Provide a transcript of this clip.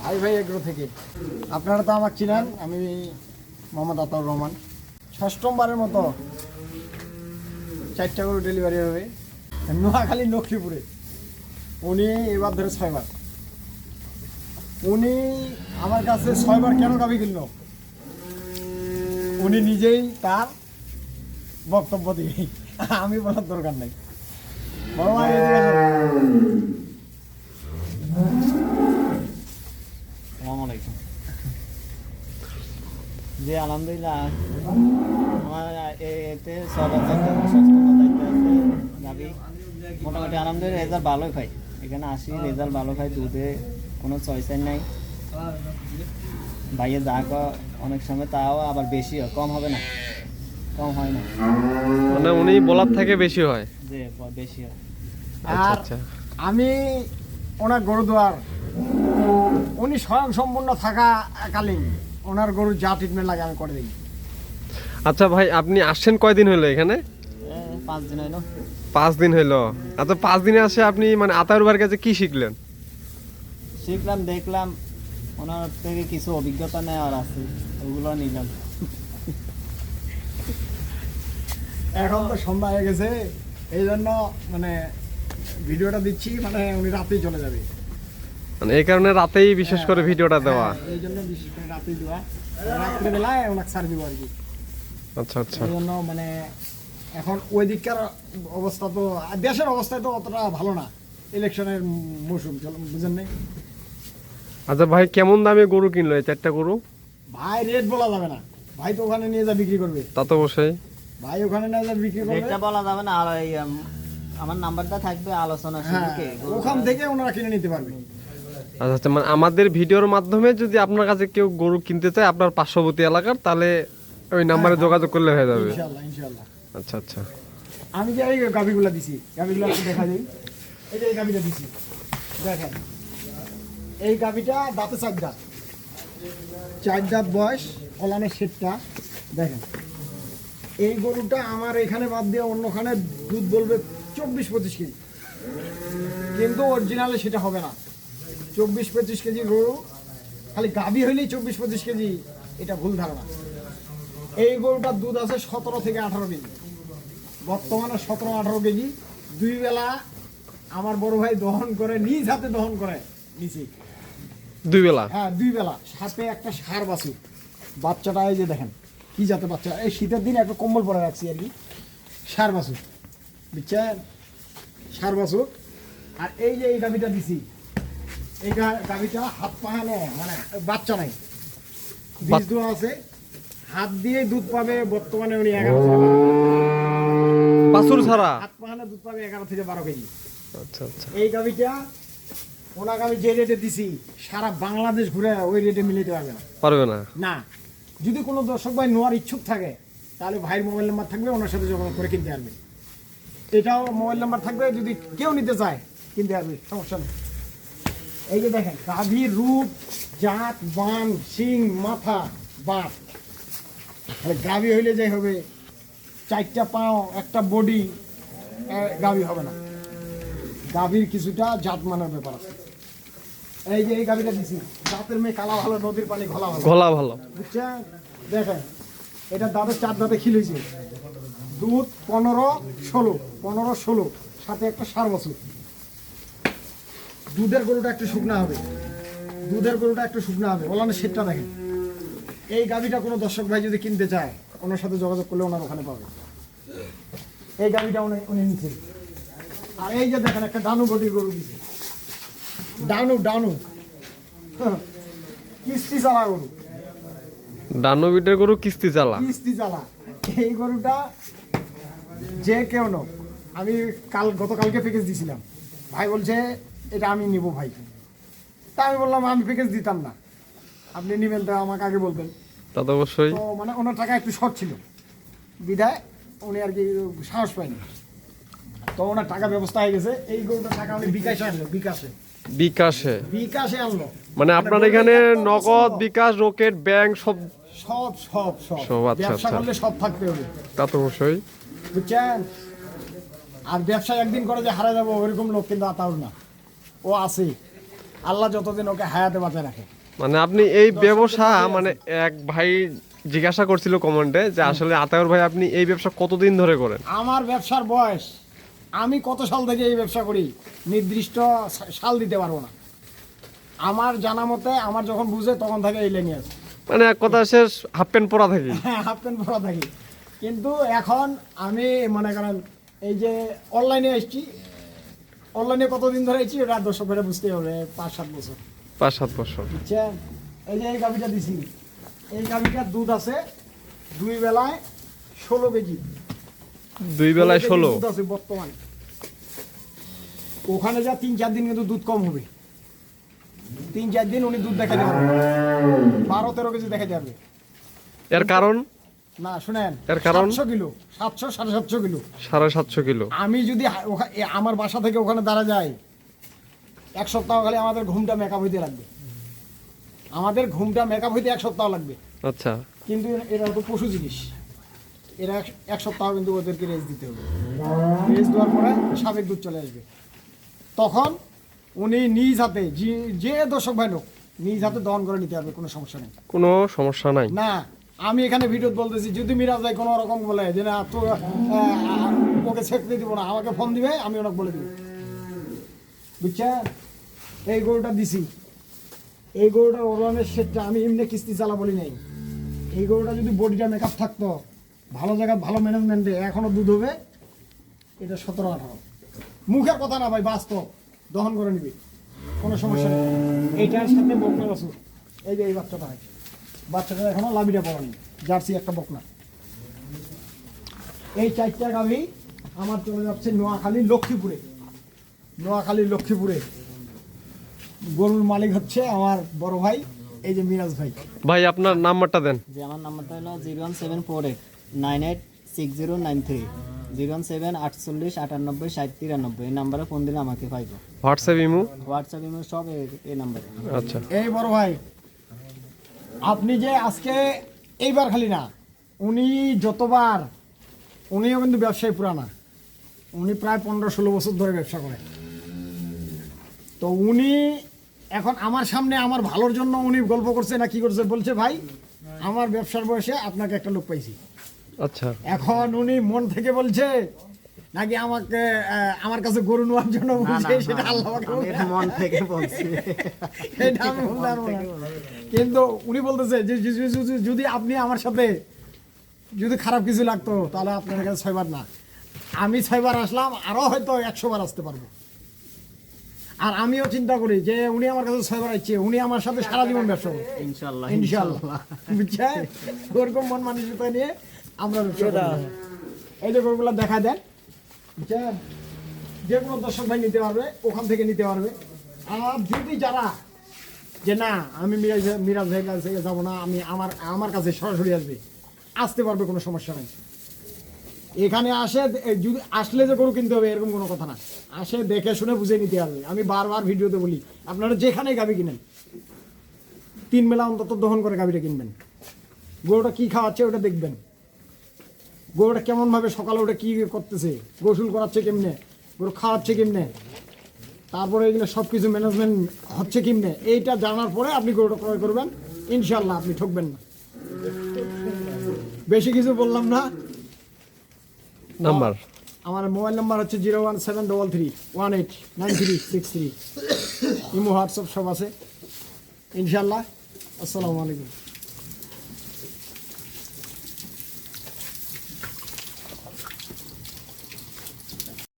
ভাই ভাই এগ্রো থেকে। আপনারা তো আমাকে চিনেন, আমি মোহাম্মদ আতাউর রহমান। ষষ্ঠমবারের মতো চারটা করে ডেলিভারি হবে। নোয়াখালী লক্ষ্মীপুরে। উনি এবার ধরে ছয়বার। উনি আমার কাছে ছয়বার কেন গাবি কিনল? উনি নিজেই তার বক্তব্য দিয়ে আমি বলার দরকার নাই বড় ভাই এদিকে আসুন। আসসালামু আলাইকুম জি, আলহামদুলিল্লাহ। আমার এতে সব আছে সচেতন দায়িত্ব আছে, গাবি। মোটামুটি আলহামদুলিল্লাহ রেজাল্ট ভালোই পাই। এখানে আসি রেজাল্ট ভালো পাই, দুধে কোনো চয়েসের নাই। ভাইয়ে যা অনেক সময় তাও আবার বেশি কম হবে না। কম হয় না। মানে উনি বলার থেকে বেশি হয়। যে বেশি হয়। আচ্ছা আর আচ্ছা। আমি ওনার গরুদুয়ার। উনি স্বয়ং সম্পূর্ণ থাকাকালীন ওনার গরুর যা ট্রিটমেন্ট লাগে আমি করে দিই। আচ্ছা ভাই আপনি আসছেন কয়দিন হলো এখানে? পাঁচ দিন হইল। পাঁচ দিন হইল। আচ্ছা পাঁচ দিনে আসে আপনি মানে আতাউর ভাইয়ের কাছে কি শিখলেন? শিখলাম দেখলাম। ওনার থেকে কিছু অভিজ্ঞতা নেওয়ার আছে। ওগুলো নিলাম। এখন তো সন্ধ্যা হয়ে গেছে এই জন্য মানে ভিডিওটা দিচ্ছি মানে উনি রাতেই চলে যাবে। মানে এই কারণে রাতেই বিশেষ করে ভিডিওটা দেওয়া হ্যাঁ, এই জন্য বিশেষ করে রাতেই দেওয়া। রাত্রিবেলায় ওনাকে ছাড় দিব আর কি। আচ্ছা আচ্ছা। এই জন্য মানে এখন ওই দিককার অবস্থা তো দেশের অবস্থা তো অতটা ভালো না ইলেকশনের মৌসুম চল বুঝেন নাই? আচ্ছা ভাই কেমন দামে গরু কিনলো এই চারটা গরু? ভাই রেট বলা যাবে না। ভাই তো ওখানে নিয়ে যা বিক্রি করবে। তা তো অবশ্যই। ভাই ওখানে নিয়ে যা বিক্রি করবে রেটটা বলা যাবে না আর এই আমার নাম্বারটা থাকবে আলোচনা হ্যাঁ শুরুকে ওখান থেকে ওনারা কিনে নিতে পারবে। আচ্ছা আচ্ছা মানে আমাদের ভিডিওর মাধ্যমে যদি আপনার কাছে কেউ গরু কিনতে চায় আপনার পার্শ্ববর্তী এলাকার তাহলে ওই নাম্বারে যোগাযোগ করলে হয়ে যাবে। আচ্ছা আচ্ছা। আমি যে এই গাভিগুলো দিছি গাভিগুলো একটু দেখা দিই। এই যে এই গাভিটা দিছি দেখেন। এই গাভিটা দাঁতে চার দাঁত। চার দাঁত বয়স ওলানের সেটটা দেখেন। এই গরুটা আমার এখানে বাদ দিয়ে অন্যখানে দুধ বলবে চব্বিশ পঁচিশ কেজি। কিন্তু অরিজিনালে সেটা হবে না। চব্বিশ পঁচিশ কেজি গরু খালি গাভি হইলেই চব্বিশ পঁচিশ কেজি এটা ভুল ধারণা। এই গরুটার দুধ আছে সতেরো থেকে আঠারো কেজি। বর্তমানে সতেরো আঠারো কেজি। দুই বেলা আমার বড় ভাই দহন করে নিজ হাতে দহন করে নিচে দুই বেলা? হ্যাঁ দুই বেলা। সাথে একটা সার বাছু বাচ্চাটা এই যে দেখেন। কি জাতের বাচ্চা এই শীতের দিনে একটা কম্বল পরে রাখছি আর কি। সার বাছু বুঝছেন সার বাছু আর এই যে এই গাভিটা দিছি এই গাভিটা হাত পাহানে মানে বাচ্চা নাই। বীজ দেওয়া আছে। হাত দিয়ে দুধ পাবে বর্তমানে উনি এগারো। বাছুর ছাড়া? হাত পাহানে দুধ পাবে এগারো থেকে বারো কেজি। আচ্ছা আচ্ছা। এই গাভিটা ওনাকে আমি যে রেটে দিছি সারা বাংলাদেশ ঘুরে ওই রেটে মিলাতে পারবে না। পারবে না? না। যদি কোনো দর্শক ভাই নেওয়ার ইচ্ছুক থাকে, তাহলে ভাইয়ের মোবাইল নাম্বার থাকবে, ওনার সাথে যোগাযোগ করে কিনতে পারবে। এটাও মোবাইল নাম্বার থাকবে, যদি কেউ নিতে চায়, কিনতে পারবে, সমস্যা নেই। এই যে দেখেন গাভীর রূপ, জাত, বান, শিং, মাথা বাট তাহলে গাভী হইলে যাই হবে, চারটা পাও, একটা বডি গাভী হবে না। গাভীর কিছুটা জাত মানের ব্যাপার আছে। এই যে এই গাভীটা দিছি জাতের মেয়ে কালা ভালো নদীর পানি ঘোলা ভালো। গলা ভালো। বুঝছেন? দেখেন এটা দাঁতের চার দাঁতে খিলেছে দুধ পনেরো ষোলো পনেরো ষোলো সাথে একটা সার বছর। দুধের গরুটা একটু শুকনা হবে। দুধের গরুটা একটু শুকনা হবে। ওলানের সেটটা দেখেন। এই গাভিটা কোনো দর্শক ভাই যদি কিনতে চায় ওনার সাথে যোগাযোগ করলে ওনার ওখানে পাবে। এই গাভিটা উনি উনি নিচ্ছে আর এই যে দেখেন একটা ডানু গরু দিছে। ডানু ডানু। হ্যাঁ, কিস্তি চালা গরু। ডানো বিটের গরু কিস্তি চালা। কিস্তি চালা। এই গরুটা যে কেউ নোক। আমি কাল গতকালকে প্যাকেজ দিছিলাম। ভাই বলছে এটা আমি নিব ভাই। তা আমি বললাম আমি প্যাকেজ দিতাম না। আপনি নিবেন তো আমাকে আগে বলবেন। তা তো অবশ্যই। তো মানে ওনার টাকা একটু শর্ট ছিল। বিদায় উনি আর কি সাহস পায়নি। তো ওনার টাকা ব্যবস্থা হয়ে গেছে। এই গরুটার টাকা উনি বিকাশে আনলো বিকাশে। বিকাশে। বিকাশে আনলো। মানে আপনার এখানে নগদ বিকাশ রকেট ব্যাংক সব সব সব সব। আচ্ছা, আচ্ছা। সব থাকতে হবে। তা তো অবশ্যই। বুঝছেন? আর ব্যবসা একদিন করে যে হারা যাব ওইরকম লোক কিন্তু আতাউর না। ও আছে। আল্লাহ যতদিন ওকে হায়াতে বাঁচায় রাখে। মানে আপনি এই ব্যবসা মানে এক ভাই জিজ্ঞাসা করছিল কমেন্টে যে আসলে আতাউর ভাই আপনি এই ব্যবসা কতদিন ধরে করেন? আমার ব্যবসার বয়স আমি কত সাল থেকে এই ব্যবসা করি? নির্দিষ্ট সাল দিতে পারব না। আমার জানা মতে আমার যখন বুঝে তখন থেকে এই লাইনে আছে। মানে এক কথা শেষ হাফ প্যান্ট পরা থাকি। হ্যাঁ হাফ প্যান্ট পরা থাকি। কিন্তু এখন আমি মনে করেন এই যে অনলাইনে এসেছি অনলাইনে কতদিন ধরে এসেছি ওটা দর্শকেরা বুঝতে হবে পাঁচ সাত বছর। পাঁচ সাত বছর। বুঝছেন এই যে এই গাভিটা দিছি এই গাভিটার দুধ আছে দুই বেলায় ষোলো কেজি। দুই বেলায় ষোলো? দুধ আছে বর্তমানে। ওখানে যা তিন চার দিন কিন্তু দুধ কম হবে। তিন চার দিন উনি দুধ দেখাতে পারবে বারো তেরো কেজি দেখা যাবে এর কারণ? না শুনেন এর কারণ? সাতশো কিলো সাতশো সাড়ে সাতশো কিলো। সাড়ে সাতশো কিলো। আমি যদি আমার বাসা থেকে ওখানে দাঁড়া যাই এক সপ্তাহ খালি আমাদের ঘুমটা মেকআপ হইতে লাগবে। আমাদের ঘুমটা মেকআপ হইতে এক সপ্তাহ লাগবে। আচ্ছা। কিন্তু এ- এরা তো পশু জিনিস। এরা এক- এক সপ্তাহ কিন্তু ওদেরকে রেস্ট দিতে হবে। রেস্ট দেওয়ার পরে সাবেক দুধ চলে আসবে। তখন উনি নিজ হাতে যে- যে দর্শক ভাই লোক নিজ হাতে দহন করে নিতে পারবে কোনো সমস্যা নেই। কোনো সমস্যা নাই। না আমি এখানে ভিডিও বলতেছি যদি মিরাজ ভাই কোনো রকম বলে যে না তো ওকে ছেড়ে দিব না আমাকে ফোন দিবে আমি ওনাকে বলে দিব। বুঝছেন? এই গরুটা দিছি। এই গরুটা ওরানের সেটটা আমি এমনি কিস্তি চালা বলি নাই। এই গরুটা যদি বডিটা মেকআপ থাকতো ভালো জায়গা ভালো ম্যানেজমেন্টে এখনও দুধ হবে এটা সতেরো আঠারো। মুখের কথা না ভাই বাস্তব। দহন করে নিবি। কোনো সমস্যা নেই। এইটার সাথে বকনা বাছুর এই যে এই বাচ্চাটা হয় বাচ্চাটা এখনও লাভিটা পড়ানি। জার্সি একটা বকনা। এই চারটা গাভি আমার চলে যাচ্ছে নোয়াখালী লক্ষ্মীপুরে। নোয়াখালী লক্ষ্মীপুরে। গরুর মালিক হচ্ছে আমার বড় ভাই এই যে মিরাজ ভাই। ভাই আপনার নাম্বারটা দেন। যে আমার নাম্বারটা হলো zero one seven four eight nine eight six zero nine three. Zero seven আটচল্লিশ আটানব্বই ষাট তিরানব্বই। এই নাম্বারে ফোন দিলে আমাকে পাইবো। হোয়াটসঅ্যাপ ইমু? হোয়াটসঅ্যাপ ইমেল সব এই- এই নাম্বারে। আচ্ছা। এই বড় ভাই আপনি যে আজকে এইবার খালি না উনি যতবার উনিও কিন্তু ব্যবসায়ী পুরানা উনি প্রায় পনেরো ষোলো বছর ধরে ব্যবসা করেন তো উনি এখন আমার সামনে আমার ভালোর জন্য উনি গল্প করছে না কি করছে বলছে ভাই আমার ব্যবসার বয়সে আপনাকে একটা লোক পাইছি। আচ্ছা। এখন উনি মন থেকে বলছে নাকি আমাকে আমার কাছে গরু নেওয়ার জন্য বলছে সেটা আল্লাহ মন থেকে বলছি। এটা আমি বলতে কিন্তু উনি বলতেছে যে যদি আপনি আমার সাথে যদি খারাপ কিছু লাগতো তাহলে আপনার কাছে ছয়বার না। আমি ছয়বার আসলাম আরও হয়তো একশো বার আসতে পারব। আর আমিও চিন্তা করি যে উনি আমার কাছে ছয়বার আসছে উনি আমার সাথে সারা জীবন ব্যবসা করবে ইনশাল্লাহ ইনশাল্লাহ বুঝছেন? ওরকম মন মানসিকতা নিয়ে আমরা এই যে গরুগুলো দেখা দেন যে কোনো দর্শক ভাই নিতে পারবে ওখান থেকে নিতে পারবে। আর যদি যারা যে না আমি মিরাজ মিরাজ ভাইয়ের কাছে যাব না আমি আমার আমার কাছে সরাসরি আসবে আসতে পারবে কোনো সমস্যা নেই। এখানে আসে যদি আসলে যে গরু কিনতে হবে এরকম কোনো কথা না। আসে দেখে শুনে বুঝে নিতে হবে। আমি বারবার ভিডিওতে বলি আপনারা যেখানে গাবি কিনেন তিন বেলা অন্তত দহন করে গাভিটা কিনবেন। গরুটা কি খাওয়াচ্ছে ওটা দেখবেন। গরুটা কেমন ভাবে সকালে ওটা কি করতেছে? গোসল করাচ্ছে কেমনে? গরু খাওয়াচ্ছে কেমনে? তারপরে এগুলো সব কিছু ম্যানেজমেন্ট হচ্ছে কেমনে? এইটা জানার পরে আপনি গরুটা ক্রয় করবেন। ইনশাল্লাহ আপনি ঠকবেন না। বেশি কিছু বললাম না। নাম্বার আমার মোবাইল নাম্বার হচ্ছে zero one seven double three one eight nine three six three. Imo WhatsApp সব আছে। ইনশাল্লাহ আসসালামু আলাইকুম।